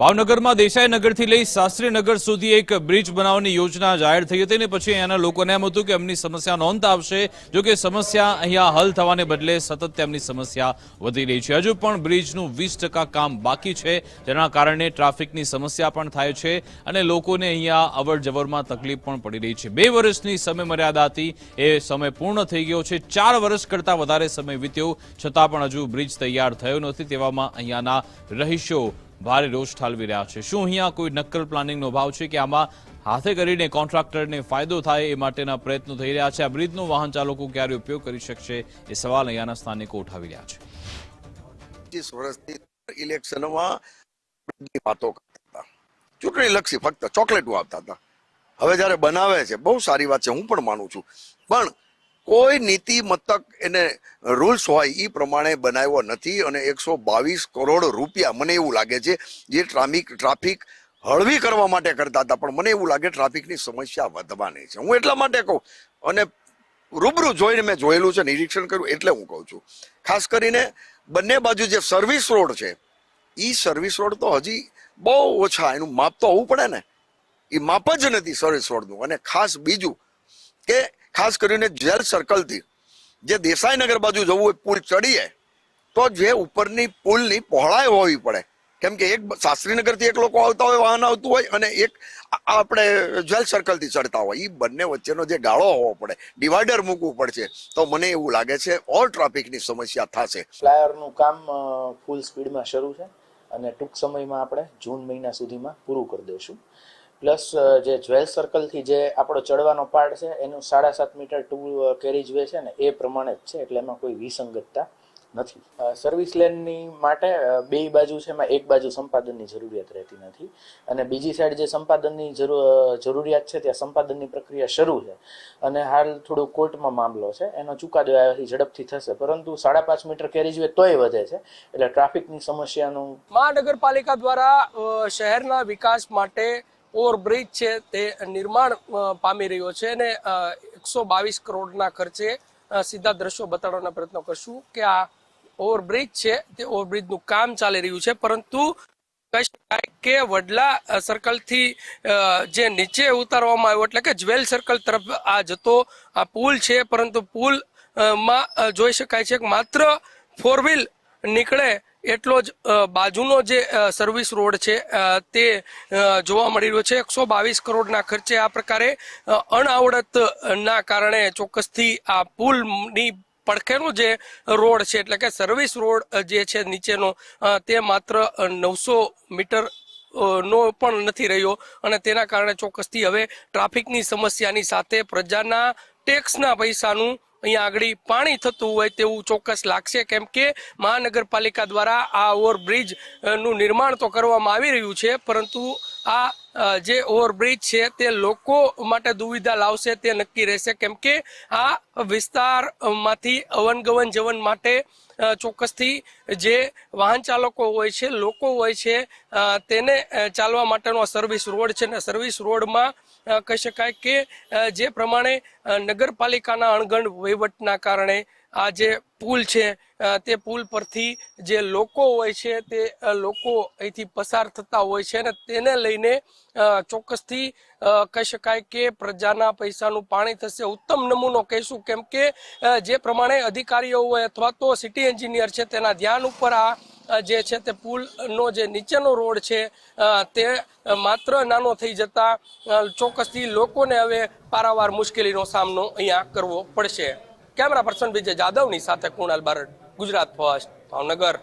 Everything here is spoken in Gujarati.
ભાવનગરમાં દેસાઈનગરથી લઈ શાસ્ત્રીનગર સુધી એક બ્રિજ બનાવવાની યોજના જાહેર થઈ હતી અને પછી અહીંયાના લોકોને એમ હતું કે એમની સમસ્યા નોંધ આવશે, જો કે સમસ્યા અહીંયા હલ થવાને બદલે સતત તેમની સમસ્યા વધી રહી છે. હજુ પણ બ્રિજનું વીસ કામ બાકી છે, જેના કારણે ટ્રાફિકની સમસ્યા પણ થાય છે અને લોકોને અહીંયા અવર જવરમાં તકલીફ પણ પડી રહી છે. બે વર્ષની સમય મર્યાદા હતી, એ સમય પૂર્ણ થઈ ગયો છે. ચાર વર્ષ કરતાં વધારે સમય વીત્યો, છતાં પણ હજુ બ્રિજ તૈયાર થયો નથી તેવામાં અહીંયાના રહીશો ભારે રોષ ઠાલવી રહ્યા છે. શું અહીંયા કોઈ નક્કલ પ્લાનિંગનો ભાવ છે કે આમાં હાથે કરીને કોન્ટ્રાક્ટરને ફાયદો થાય એ માટેના પ્રયત્નો થઈ રહ્યા છે? આ બ્રિજનો વાહન ચાલકો ક્યારે ઉપયોગ કરી શકશે એ સવાલ અહીંયાના સ્થાનિકો ઉઠાવી રહ્યા છે. પચીસ વર્ષથી ઇલેક્શનમાં વાતો કરતા હતા. ચૂંટણી લક્ષી ફક્ત ચોકલેટો આપતા હતા. હવે જ્યારે બનાવે છે, બહુ સારી વાત છે, હું પણ માનું છું. પણ કોઈ નીતિ મતક એને રૂલ્સ હોય એ પ્રમાણે બનાવ્યો નથી અને એકસો બાવીસ કરોડ રૂપિયા મને એવું લાગે છે જે ટ્રાફિક ટ્રાફિક હળવી કરવા માટે કરતા હતા. પણ મને એવું લાગે ટ્રાફિકની સમસ્યા વધવાની છે. હું એટલા માટે કહું. અને રૂબરૂ જોઈને મેં જોયેલું છે, નિરીક્ષણ કર્યું, એટલે હું કહું છું. ખાસ કરીને બંને બાજુ જે સર્વિસ રોડ છે એ સર્વિસ રોડ તો હજી બહુ ઓછા, એનું માપ તો હોવું પડે ને. એ માપ જ નથી સર્વિસ રોડનું અને ખાસ બીજું કે ખાસ કરીને જેલ સર્કલથી. જે દેસાઈનગર બાજુ જવું હોય, પુલ ચડીએ, તો જે ઉપરની પુલની પહોળાઈ હોવી પડે. કેમ કે એક શાસ્ત્રીનગરથી એક લોકો આવતા હોય, વાહન આવતું હોય, અને એક આપણે જેલ સર્કલથી ચડતા હોય. એ બંને વચ્ચેનો જે ગાળો હોવો પડે. ડિવાઈડર મૂકવું પડશે. તો મને એવું લાગે છે, ઓલ ટ્રાફિકની સમસ્યા થશે. ફ્લાયરનું કામ ફૂલ સ્પીડમાં શરૂ છે. અને ટૂંક સમયમાં આપણે જૂન મહિના સુધીમાં પૂરું કરી દઈશું પ્લસ જે જ્વેલ સર્કલથી જે આપણો ચડવાનો પાર્ટ છે, એનું સાડા સાત મીટર ટુ કેરેજ વે છે ને, એ પ્રમાણે જ છે, એટલે એમાં કોઈ વિસંગતતા નથી. સર્વિસ લેનની માટે બે બાજુ છે, એમાં એક બાજુ સંપાદનની જરૂરિયાત રહેતી નથી. અને બીજી સાઈડ જે સંપાદનની જરૂર જરૂરિયાત છે, ત્યાં સંપાદનની પ્રક્રિયા શરૂ છે. અને હાલ થોડું કોર્ટમાં મામલો છે, એનો ચુકાદો આવ્યાથી ઝડપથી થશે. પરંતુ સાડા પાંચ મીટર કેરેજ વે તોય વધે છે, એટલે ટ્રાફિકની સમસ્યાનું મહાનગરપાલિકા દ્વારા શહેરના વિકાસ માટે ઓવરબ્રિજ છે તે નિર્માણ પામી રહ્યો છે અને એકસો બાવીસ કરોડના ખર્ચે સીધા દ્રશ્યો બતાડવાના પ્રયત્નો કરશું કે આ ઓવરબ્રિજ છે તે ઓવરબ્રિજનું કામ ચાલી રહ્યું છે. પરંતુ કહી શકાય કે વડલા સર્કલથી જે નીચે ઉતારવામાં આવ્યો એટલે કે જ્વેલ સર્કલ તરફ આ જતો આ પુલ છે, પરંતુ પુલમાં જોઈ શકાય છે કે માત્ર ફોર વ્હીલ નીકળે એટલો જ બાજુનો જે સર્વિસ રોડ છે તે જોવા મળી રહ્યો છે. એકસો બાવીસ કરોડના ખર્ચે આ પ્રકારે અણઆવડતના કારણે ચોક્કસથી આ પુલની પડખેનો જે રોડ છે, એટલે કે સર્વિસ રોડ જે છે નીચેનો તે માત્ર નવસો મીટર નો પણ નથી રહ્યો. અને તેના કારણે ચોક્કસથી હવે ટ્રાફિકની સમસ્યાની સાથે પ્રજાના ટેક્સના પૈસાનું અહીંયા આગળ પાણી થતું હોય તેવું ચોક્કસ લાગશે. કેમ કે મહાનગરપાલિકા દ્વારા આ ઓવરબ્રિજનું નિર્માણ તો કરવામાં આવી રહ્યું છે, પરંતુ આ જે ઓવરબ્રિજ છે તે લોકો માટે દુવિધા લાવશે તે નક્કી રહેશે. કેમ કે આ વિસ્તારમાંથી અવનગવન જવન માટે ચોક્કસથી જે વાહન ચાલકો હોય છે, લોકો હોય છે તેને ચાલવા માટેનો આ સર્વિસ રોડ છે ને સર્વિસ રોડમાં કહી શકાય કે જે પ્રમાણે નગરપાલિકાના અણગણ વહીવટના કારણે આ જે પુલ છે તે પુલ પરથી જે લોકો હોય છે, તે લોકો અહીંથી પસાર થતા હોય છે અને તેને લઈને ચોક્કસથી કહી શકાય કે પ્રજાના પૈસાનું પાણી થશે. ઉત્તમ નમૂનો કહીશું કેમ કે જે પ્રમાણે અધિકારીઓ હોય અથવા તો સિટી એન્જિનિયર છે, તેના ધ્યાન ઉપર આ જે છે તે પુલનો જે નીચેનો રોડ છે તે માત્ર નાનો થઈ જતા ચોક્કસથી લોકોને હવે પારાવાર મુશ્કેલીનો સામનો અહીંયા કરવો પડશે. કેમેરા પર્સન વિજય જાદવની સાથે કુણાલ બારડ ગુજરાત ફર્સ્ટ ભાવનગર.